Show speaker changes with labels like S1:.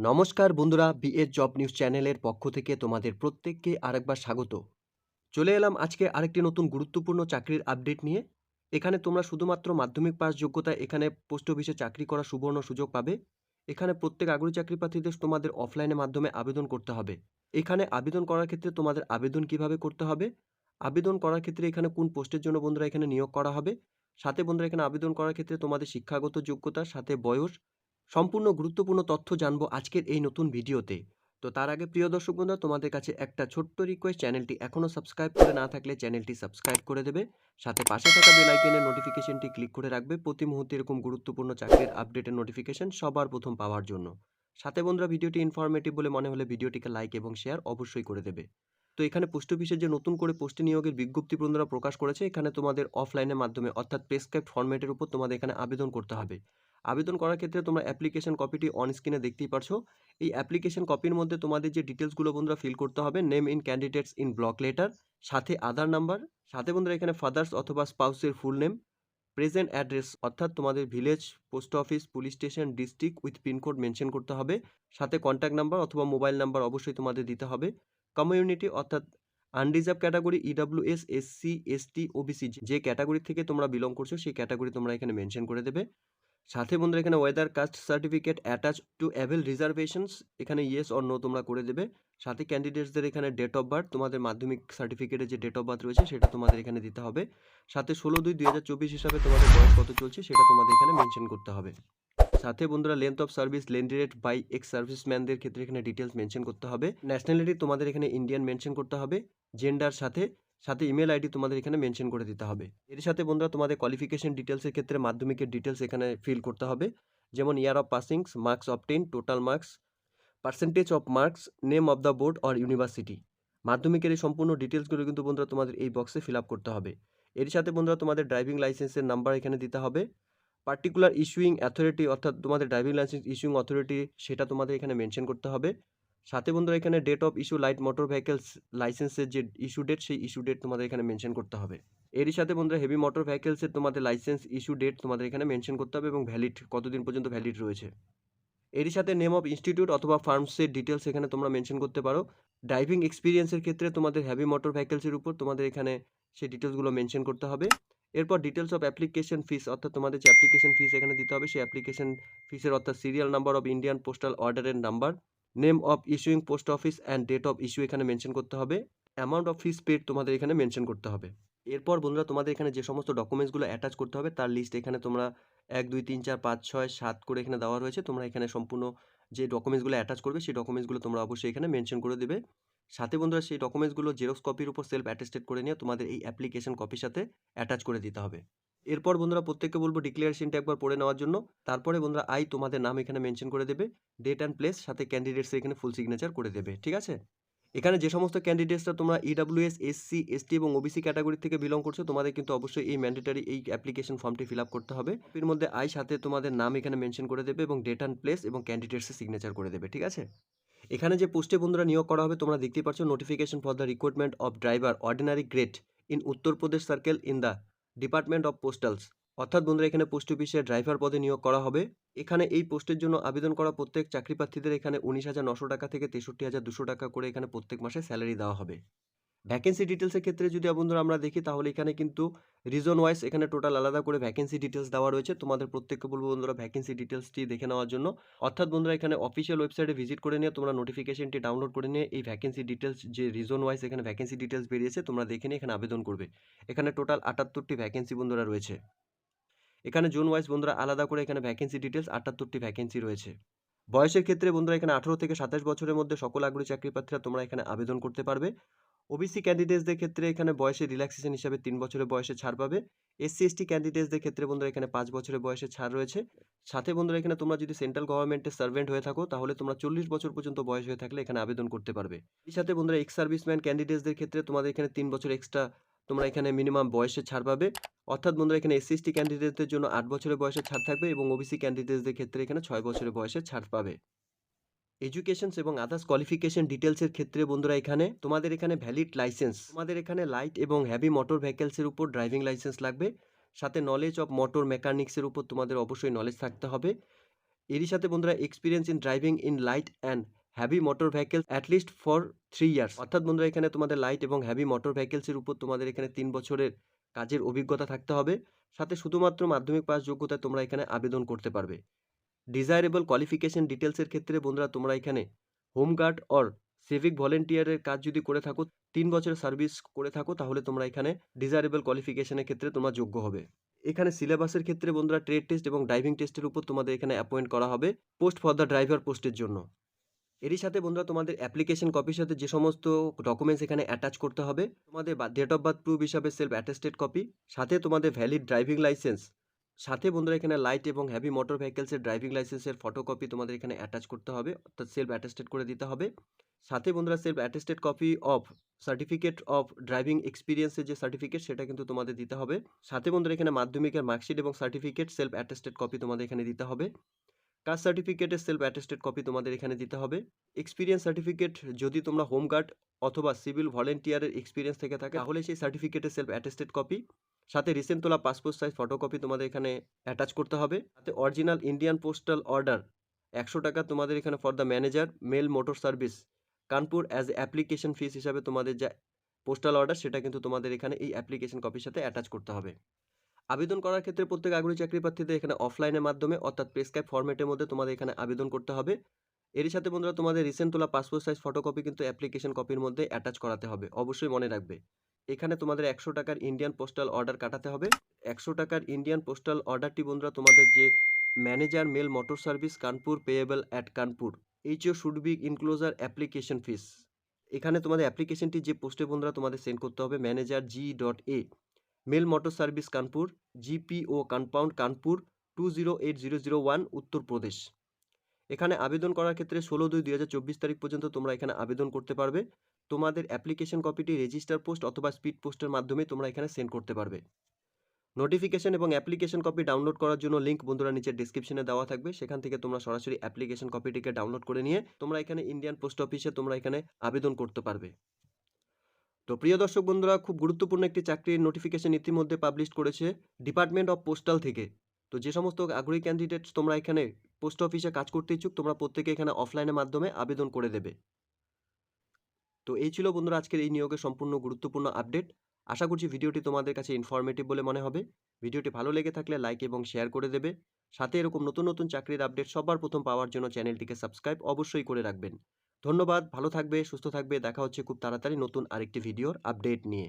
S1: নমস্কার বন্ধুরা BS job news চ্যানেলের পক্ষ থেকে তোমাদের প্রত্যেককে আরেকবার স্বাগত। চলে এলাম আজকে আরেকটি নতুন গুরুত্বপূর্ণ চাকরির আপডেট নিয়ে। এখানে তোমরা শুধুমাত্র মাধ্যমিক পাস যোগ্যতা এখানে পোস্ট অফিসে চাকরি করার সুবর্ণ সুযোগ পাবে। এখানে প্রত্যেক আগ্রহী চাকরি প্রার্থীদের তোমাদের অফলাইনের মাধ্যমে আবেদন করতে হবে। এখানে আবেদন করার ক্ষেত্রে তোমাদের আবেদন কীভাবে করতে হবে? আবেদন করার ক্ষেত্রে এখানে কোন পোস্টের জন্য বন্ধুরা এখানে নিয়োগ করা হবে? সাথে বন্ধুরা এখানে আবেদন করার ক্ষেত্রে তোমাদের শিক্ষাগত যোগ্যতার সাথে বয়স সম্পূর্ণ গুরুত্বপূর্ণ তথ্য জানব আজকের এই নতুন ভিডিওতে। তো তার আগে প্রিয় দর্শক বন্ধুরা, তোমাদের কাছে একটা ছোট্ট রিকোয়েস্ট চ্যানেলটি এখনও সাবস্ক্রাইব করে না থাকলে চ্যানেলটি সাবস্ক্রাইব করে দেবে। সাথে পাশে থাকা বেল আইকনের নোটিফিকেশনটি ক্লিক করে রাখবে। প্রতি মুহূর্তে এরকম গুরুত্বপূর্ণ চাকরির আপডেটের নোটিফিকেশন সবার প্রথম পাওয়ার জন্য। সাথে বন্ধুরা, ভিডিওটি ইনফরমেটিভ বলে মনে হলে ভিডিওটিকে লাইক এবং শেয়ার অবশ্যই করে দেবে। তো এখানে পোস্ট অফিসের যে নতুন করে পোস্টে নিয়োগের বিজ্ঞপ্তি বন্ধুরা প্রকাশ করেছে, এখানে তোমাদের অফলাইনের মাধ্যমে, অর্থাৎ প্রেসক্রাইব ফরম্যাটের উপর তোমাদের এখানে আবেদন করতে হবে। আবেদন করার ক্ষেত্রে তোমরা অ্যাপ্লিকেশন কপিটি অন স্ক্রিনে দেখতেই পারছ। এই অ্যাপ্লিকেশন কপির মধ্যে তোমাদের যে ডিটেলসগুলো বন্ধুরা ফিল করতে হবে name in candidates in block letter সাথে আধার নাম্বার সাথে বন্ধুরা এখানে ফাদার্স অথবা স্পাউসের ফুল নেম প্রেজেন্ট অ্যাড্রেস অর্থাৎ তোমাদের village post office police station district with pin code mention করতে হবে। সাথে কন্ট্যাক্ট নাম্বার অথবা মোবাইল নাম্বার অবশ্যই তোমাদের দিতে হবে। কমিউনিটি অর্থাৎ unreserved category EWS SC ST OBC যে ক্যাটাগরি থেকে তোমরা বিলং করছ, সেই ক্যাটাগরি তোমরা এখানে মেনশন করে দেবে। সাথে বন্ধুরা এখানে whether caste certificate attach to avail reservations এখানে ইয়েস অর নো তোমরা করে দেবে। সাথে ক্যান্ডিডেটসদের এখানে ডেট অফ বার্থ তোমাদের মাধ্যমিক সার্টিফিকেটে যে ডেট অফ বার্থ রয়েছে, সেটা তোমাদের এখানে দিতে হবে। সাথে ষোলো দুই দুই হাজার চব্বিশ হিসাবে তোমাদের বয়স কত চলছে, সেটা তোমাদের এখানে মেনশন করতে হবে। সাথে বন্ধুরা length of service rendered by ex সার্ভিসম্যানদের ক্ষেত্রে এখানে ডিটেলস মেনশন করতে হবে। ন্যাশনালিটি তোমাদের এখানে ইন্ডিয়ান মেনশন করতে হবে। জেন্ডার সাথে সাথে ইমেল আইডি তোমাদের এখানে মেনশন করে দিতে হবে। এর সাথে বন্ধুরা তোমাদের কোয়ালিফিকেশন ডিটেলসের ক্ষেত্রে মাধ্যমিকের ডিটেলস এখানে ফিল করতে হবে। যেমন year of passings marks obtain total marks percentage of marks name of the board or university মাধ্যমিকের এই সম্পূর্ণ ডিটেলসগুলো কিন্তু বন্ধুরা তোমাদের এই বক্সে ফিল আপ করতে হবে। এর সাথে বন্ধুরা তোমাদের ড্রাইভিং লাইসেন্সের নাম্বার এখানে দিতে হবে। পার্টিকুলার ইস্যুইং অথরিটি অর্থাৎ তোমাদের ড্রাইভিং লাইসেন্স ইস্যুইং অথরিটি সেটা তোমাদের এখানে মেনশন করতে হবে। সাথে বন্ধুরা এখানে date of issue light motor vehicles লাইসেন্সের যে ইস্যু ডেট সেই ইস্যু ডেট তোমাদের এখানে মেনশন করতে হবে। এরই সাথে বন্ধুরা হেভি মোটর ভেহিকেলসের তোমাদের লাইসেন্স ইস্যু ডেট তোমাদের এখানে মেনশন করতে হবে এবং ভ্যালিড কতদিন পর্যন্ত ভ্যালিড রয়েছে। এরই সাথে নেম অফ ইনস্টিটিউট অথবা ফার্মসের ডিটেলস এখানে তোমরা মেনশন করতে পারো। ড্রাইভিং এক্সপিরিয়েন্সের ক্ষেত্রে তোমাদের হেভি মোটর ভেহিকেলসের উপর তোমাদের এখানে সেই ডিটেলসগুলো মেনশন করতে হবে। এরপর ডিটেলস অফ অ্যাপ্লিকেশন ফিস অর্থাৎ তোমাদের যে অ্যাপ্লিকেশন ফিস এখানে দিতে হবে, সেই অ্যাপ্লিকেশন ফিসের অর্থাৎ serial number of Indian postal অর্ডারের number name of issuing post office and date of issue এখানে মেনশন করতে হবে। অ্যামাউন্ট অফ ফিস পেড তোমাদের এখানে মেনশন করতে হবে। এরপর বন্ধুরা তোমাদের এখানে যে সমস্ত ডকুমেন্টসগুলো অ্যাটাচ করতে হবে, তার লিস্ট এখানে তোমরা এক, দুই, তিন, চার, পাঁচ, ছয়, সাত করে এখানে দেওয়া রয়েছে। তোমরা এখানে সম্পূর্ণ যে ডকুমেন্টসগুলো অ্যাটাচ করবে, সেই ডকুমেন্টসগুলো তোমরা অবশ্যই এখানে মেনশন করে দেবে। সাথে বন্ধুরা সেই ডকুমেন্টসগুলো জেরক্স কপির উপর সেলফ অ্যাটেস্টেড করে নিয়ে তোমাদের এই অ্যাপ্লিকেশন কপির সাথে অ্যাটাচ করে দিতে হবে। এরপর বন্ধুরা প্রত্যেককে বলব ডিক্লারেশনটা একবার পড়ে নেওয়ার জন্য। তারপরে বন্ধুরা আই তোমাদের নাম এখানে মেনশন করে দেবে। ডেট অ্যান্ড প্লেস সাথে ক্যান্ডিডেটস এখানে ফুল সিগনেচার করে দেবে, ঠিক আছে? এখানে যে সমস্ত ক্যান্ডিডেটসরা তোমরা ইডাব্লিউএস এসসি এসটি এবং ওবিসি ক্যাটাগরি থেকে বিলং করছ, তোমাদের কিন্তু অবশ্যই এই ম্যান্ডেটারি এই অ্যাপ্লিকেশন ফর্মটি ফিল করতে হবে। এর মধ্যে আই সাথে তোমাদের নাম এখানে মেনশন করে দেবে এবং ডেট অ্যান্ড প্লেস এবং ক্যান্ডিডেটসের সিগনেচার করে দেবে, ঠিক আছে? এখানে যে পোস্টে বন্ধুরা নিয়োগ করা হবে, তোমরা দেখতেই পাচ্ছ notification for the recruitment of driver ordinary grade in Uttar Pradesh circle in the department of postals অর্থাৎ বন্ধুরা, এখানে পোস্ট অফিসে ড্রাইভার পদে নিয়োগ করা হবে। এখানে এই পোস্টের জন্য আবেদন করা প্রত্যেক চাকরি প্রার্থীদের এখানে উনিশ হাজার নশো টাকা থেকে তেষট্টি হাজার দুশো টাকা করে এখানে প্রত্যেক মাসে স্যালারি দেওয়া হবে। ভ্যাকেন্সি ডিটেলসের ক্ষেত্রে যদি বন্ধুরা আমরা দেখি, তাহলে এখানে কিন্তু রিজন ওয়াইজ এখানে টোটাল আলাদা করে ভ্যাকেন্সি ডিটেলস দেওয়া রয়েছে। তোমাদের প্রত্যেককে বলব বন্ধুরা ভ্যাকেন্সি ডিটেলসটি দেখে নেওয়ার জন্য। অর্থাৎ বন্ধুরা এখানে অফিসিয়াল ওয়েবসাইটে ভিজিট করে নিয়ে তোমরা নোটিফিকেশনটি ডাউনলোড করে নিয়ে এই ভ্যাকেন্সি ডিটেলস যে রিজন ওয়াইজ এখানে ভ্যাকেন্সি ডিটেলস বেরিয়েছে, তোমরা দেখে নিয়ে এখানে আবেদন করবে। এখানে টোটাল আটাত্তরটি ভ্যাকেন্সি বন্ধুরা রয়েছে। এখানে জোন ওয়াইজ বন্ধুরা আলাদা করে এখানে ভ্যাকেন্সি ডিটেলস আটাত্তরটি ভ্যাকেন্সি রয়েছে। বয়সের ক্ষেত্রে বন্ধুরা এখানে আঠারো থেকে সাতাশ বছরের মধ্যে সকল আগ্রহী চাকরি প্রার্থীরা তোমরা এখানে আবেদন করতে পারবে। ওবিসি ক্যান্ডিডেটসদের ক্ষেত্রে এখানে বয়সে রিল্যাক্সেশন হিসাবে তিন বছরের বয়সে ছাড় পাবে। এসসি এসটি ক্যান্ডিডেটসদের ক্ষেত্রে বন্ধুরা, এখানে পাঁচ বছরের বয়সে ছাড় রয়েছে। সাথে বন্ধুরা, এখানে তোমরা যদি সেন্ট্রাল গভর্নমেন্টের সার্ভেন্ট হয়ে থাকো, তাহলে তোমরা চল্লিশ বছর পর্যন্ত বয়স হয়ে থাকলে এখানে আবেদন করতে পারবে। এর সাথে বন্ধুরা এক্স সার্ভিসম্যান ক্যান্ডিডেটসদের ক্ষেত্রে তোমাদের এখানে তিন বছর এক্সট্রা তোমরা এখানে মিনিমাম বয়সে ছাড় পাবে। অর্থাৎ বন্ধুরা, এখানে এসসি এসটি ক্যান্ডিডেটদের জন্য আট বছরের বয়সে ছাড় থাকবে এবং ওবিসি ক্যান্ডিডেটসদের ক্ষেত্রে এখানে ছয় বছরের বয়সে ছাড় পাবে। এডুকেশনস এবং আদার্স কোয়ালিফিকেশন ডিটেলসের ক্ষেত্রে বন্ধুরা এখানে তোমাদের এখানে ভ্যালিড লাইসেন্স তোমাদের এখানে লাইট এবং হ্যাভি মোটর ভেহিকেলসের উপর ড্রাইভিং লাইসেন্স লাগবে। সাথে নলেজ অফ মোটর মেকানিক্সের উপর তোমাদের অবশ্যই নলেজ থাকতে হবে। এরই সাথে বন্ধুরা experience in driving in light and heavy motor vehicles at least for three years অর্থাৎ বন্ধুরা এখানে তোমাদের লাইট এবং হ্যাভি মোটর ভেহিকেলসের উপর তোমাদের এখানে তিন বছরের কাজের অভিজ্ঞতা থাকতে হবে। সাথে শুধুমাত্র মাধ্যমিক পাস যোগ্যতায় তোমরা এখানে আবেদন করতে পারবে। ডিজায়ারেবল কোয়ালিফিকেশন ডিটেলসের ক্ষেত্রে বন্ধুরা তোমরা এখানে হোমগার্ড অর সিভিক ভলেন্টিয়ারের কাজ যদি করে থাকো, তিন বছরের সার্ভিস করে থাকো, তাহলে তোমরা এখানে ডিজায়ারেবল কোয়ালিফিকেশনের ক্ষেত্রে তোমরা যোগ্য হবে। এখানে সিলেবাসের ক্ষেত্রে বন্ধুরা ট্রেড টেস্ট এবং ড্রাইভিং টেস্টের উপর তোমাদের এখানে অ্যাপয়েন্ট করা হবে পোস্ট ফর দ্য ড্রাইভার পোস্টের জন্য। এরই সাথে বন্ধুরা তোমাদের অ্যাপ্লিকেশন কপির সাথে যে সমস্ত ডকুমেন্টস এখানে অ্যাটাচ করতে হবে, তোমাদের ডেট অফ বার্থ প্রুফ হিসাবে সেলফ অ্যাটেস্টেড কপি সাথে তোমাদের ভ্যালিড ড্রাইভিং লাইসেন্স সাথে বন্ধুরা এখানে লাইট এবং হ্যাভি মোটর ভেহিকেলসের ড্রাইভিং লাইসেন্সের ফটোকপি তোমাদের এখানে অ্যাটাচ করতে হবে, অর্থাৎ সেলফ অ্যাটেস্টেড করে দিতে হবে। সাথে বন্ধুরা self attested copy of certificate of driving এক্সপিরিয়েন্সের যে সার্টিফিকেট সেটা কিন্তু তোমাদের দিতে হবে। সাথে বন্ধুরা এখানে মাধ্যমিকের মার্কশিট এবং সার্টিফিকেট সেলফ অ্যাটেস্টেড কপি তোমাদের এখানে দিতে হবে। কাস্ট সার্টিফিকেটের সেলফ অ্যাটেস্টেড কপি তোমাদের এখানে দিতে হবে। এক্সপিরিয়েন্স সার্টিফিকেট যদি তোমরা হোমগার্ড অথবা সিভিল ভলেন্টিয়ারের এক্সপিরিয়েন্স থেকে থাকে, তাহলে সেই সার্টিফিকেটের সেলফ অ্যাটেস্টেড কপি সাথে রিসেন্ট তোলা পাসপোর্ট সাইজ ফটোকপি তোমাদের এখানে অ্যাটাচ করতে হবে। সাথে অরিজিনাল ইন্ডিয়ান পোস্টাল অর্ডার একশো টাকা তোমাদের এখানে for the manager mail motor service Kanpur as application fees হিসাবে তোমাদের যা পোস্টাল অর্ডার সেটা কিন্তু তোমাদের এখানে এই অ্যাপ্লিকেশন কপির সাথে অ্যাটাচ করতে হবে। আবেদন করার ক্ষেত্রে প্রত্যেক আগ্রহী চাকরি প্রার্থীদের এখানে অফলাইনের মাধ্যমে, অর্থাৎ প্রেসক্রাইব ফরম্যাটের মধ্যে তোমাদের এখানে আবেদন করতে হবে। এরই সাথে বন্ধুরা তোমাদের রিসেন্ট তোলা পাসপোর্ট সাইজ ফটোকপি কিন্তু অ্যাপ্লিকেশন কপির মধ্যে অ্যাটাচ করাতে হবে, অবশ্যই মনে রাখবে। এখানে তোমাদের একশো টাকার ইন্ডিয়ান পোস্টাল অর্ডার কাটাতে হবে। একশো টাকার ইন্ডিয়ান পোস্টাল অর্ডারটি বন্ধুরা তোমাদের যে manager mail motor service Kanpur payable at Kanpur HO should be enclosure application fees এখানে তোমাদের অ্যাপ্লিকেশনটি যে পোস্টে বন্ধুরা তোমাদের সেন্ড করতে হবে manager G dot A mail motor service Kanpur GPO compound Kanpur two zero eight zero zero one Uttar Pradesh এখানে আবেদন করার ক্ষেত্রে ষোলো দুই দু তারিখ পর্যন্ত তোমরা এখানে আবেদন করতে পারবে। তোমাদের অ্যাপ্লিকেশন কপিটি রেজিস্টার পোস্ট অথবা স্পিড পোস্টের মাধ্যমে তোমরা এখানে সেন্ড করতে পারবে। নোটিফিকেশন এবং অ্যাপ্লিকেশন কপি ডাউনলোড করার জন্য লিঙ্ক বন্ধুরা নিচে ডিসক্রিপশনে দেওয়া থাকবে। সেখান থেকে তোমরা সরাসরি অ্যাপ্লিকেশন কপিটিকে ডাউনলোড করে নিয়ে তোমরা এখানে ইন্ডিয়ান পোস্ট অফিসে তোমরা এখানে আবেদন করতে পারবে। তো প্রিয় দর্শক বন্ধুরা, খুব গুরুত্বপূর্ণ একটি চাকরির নোটিফিকেশন ইতিমধ্যে পাবলিশ করেছে ডিপার্টমেন্ট অফ পোস্টাল থেকে। তো যে সমস্ত আগ্রহী ক্যান্ডিডেট তোমরা এখানে পোস্ট অফিসে কাজ করতে ইচ্ছুক, তোমরা প্রত্যেকে এখানে অফলাইনের মাধ্যমে আবেদন করে দেবে। তো এই ছিল বন্ধুরা আজকের এই নিয়োগের সম্পূর্ণ গুরুত্বপূর্ণ আপডেট। আশা করছি ভিডিওটি তোমাদের কাছে ইনফরমেটিভ বলে মনে হবে। ভিডিওটি ভালো লেগে থাকলে লাইক এবং শেয়ার করে দেবে। সাথে এরকম নতুন নতুন চাকরির আপডেট সবার প্রথম পাওয়ার জন্য চ্যানেলটিকে সাবস্ক্রাইব অবশ্যই করে রাখবেন। ধন্যবাদ, ভালো থাকবে, সুস্থ থাকবে। দেখা হচ্ছে খুব তাড়াতাড়ি নতুন আরেকটি ভিডিওর আপডেট নিয়ে।